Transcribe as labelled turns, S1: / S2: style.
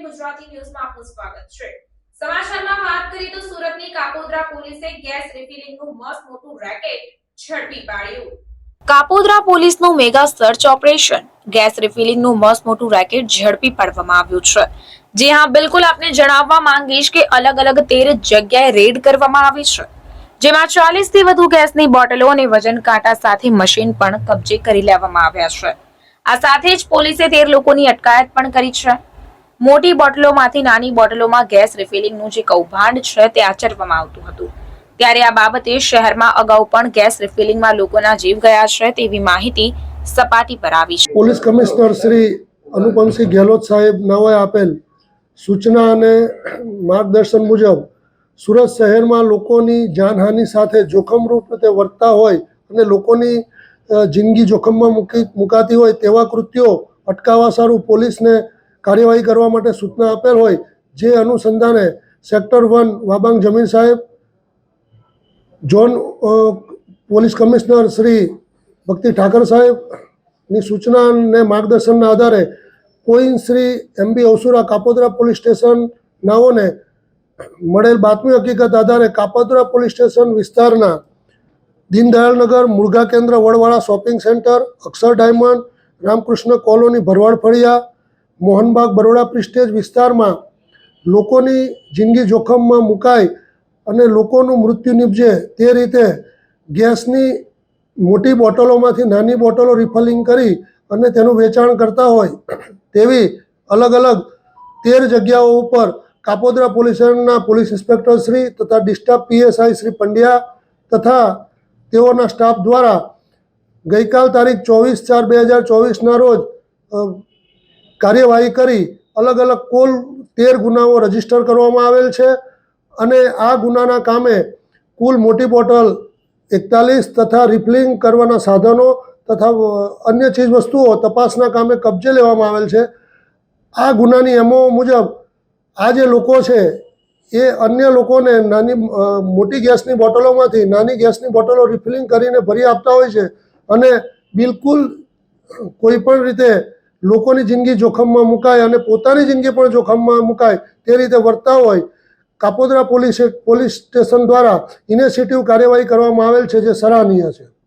S1: G9 Gujarati ન્યૂઝમાં આપનું સ્વાગત છે. સમાચારમાં વાત કરીએ તો સુરતની કાપોદ્રા પોલીસે ગેસ રિફિલિંગનું મસ્ત મોટું રેકેટ ઝડપી પાડ્યું. કાપોદ્રા પોલીસનું મેગા સર્ચ ઓપરેશન, ગેસ રિફિલિંગનું મસ્ત મોટું રેકેટ ઝડપી પાડવામાં આવ્યું છે. જે હા, બિલકુલ આપને જણાવવા માંગીશ કે અલગ અલગ તેર જગ્યાએ રેડ કરવામાં આવી છે. જેમાં ચાલીસથી વધુ ગેસની બોટલો અને વજન કાંટા સાથે મશીન પણ કબજે કરી લેવામાં આવ્યા છે. આ સાથે જ પોલીસે તેર લોકોની અટકાયત પણ કરી છે. મોટી બોટલોમાંથી નાની બોટલોમાં ગેસ રિફિલિંગનું જે કૌભાંડ છે તે આચરવામાં આવતું હતું. ત્યારે આ બાબતે શહેરમાં અગાઉ પણ ગેસ રિફિલિંગમાં લોકોના જીવ ગયા છે તેવી માહિતી સપાટી પર આવી છે.
S2: પોલીસ કમિશનર શ્રી અનુપમસિંહ ગેહલોત સાહેબ નવે આપેલ સૂચના અને માર્ગદર્શન મુજબ સુરત શહેરમાં લોકોની જાનહાનિ સાથે જોખમરૂપ રીતે વર્તતા હોય અને લોકોની જિંદગી જોખમમાં મૂકી, મુકાતી હોય તેવા કૃત્યો અટકાવવા સારું પોલીસને કાર્યવાહી કરવા માટે સૂચના આપેલ હોય જે અનુસંધાને સેક્ટર વન વાબાંગ જમીન સાહેબ ઝોન પોલીસ કમિશનર શ્રી ભક્તિ ઠાકર સાહેબની સૂચના અને માર્ગદર્શનના આધારે coin Shri M B Avsura Kapodra police station નાઓને મળેલ બાતમી હકીકત આધારે કાપોદરા પોલીસ સ્ટેશન વિસ્તારના દીનદયાળનગર મુળગા કેન્દ્ર Vadwala shopping centre, Akshar diamond, Ramkrishna colony Bharwad Faliya Mohanbag Baroda prestige વિસ્તારમાં લોકોની જિંદગી જોખમમાં મુકાય અને લોકોનું મૃત્યુ નીપજે તે રીતે ગેસની મોટી બોટલોમાંથી નાની બોટલો રિફલિંગ કરી અને તેનું વેચાણ કરતા હોય તેવી અલગ અલગ તેર જગ્યાઓ ઉપર કાપોદ્રા પોલીસ સ્ટેશનના પોલીસ ઇન્સ્પેક્ટર શ્રી તથા ડિસ્ટર્બ પીએસઆઈ શ્રી પંડ્યા તથા તેઓના સ્ટાફ દ્વારા ગઈકાલ તારીખ ચોવીસ ચાર બે હજાર ચોવીસના રોજ કાર્યવાહી કરી અલગ અલગ કુલ તેર ગુનાઓ રજિસ્ટર કરવામાં આવેલ છે. અને આ ગુનાના કામે કુલ મોટી બોટલ એકતાલીસ તથા રિફિલિંગ કરવાના સાધનો તથા અન્ય ચીજ વસ્તુઓ તપાસના કામે કબજે લેવામાં આવેલ છે. આ ગુનાની એમઓ મુજબ આ જે લોકો છે એ અન્ય લોકોને નાની મોટી ગેસની બોટલોમાંથી નાની ગેસની બોટલો રિફિલિંગ કરીને ભરી આપતા હોય છે. અને બિલકુલ કોઈ પણ રીતે લોકોની જિંદગી જોખમમાં મુકાય અને પોતાની જિંદગી પણ જોખમમાં મુકાય તે રીતે વર્તા હોય, કાપોદરા પોલીસ પોલીસ સ્ટેશન દ્વારા ઇનિશિયેટિવ કાર્યવાહી કરવામાં આવેલ છે જે સરાહનીય છે.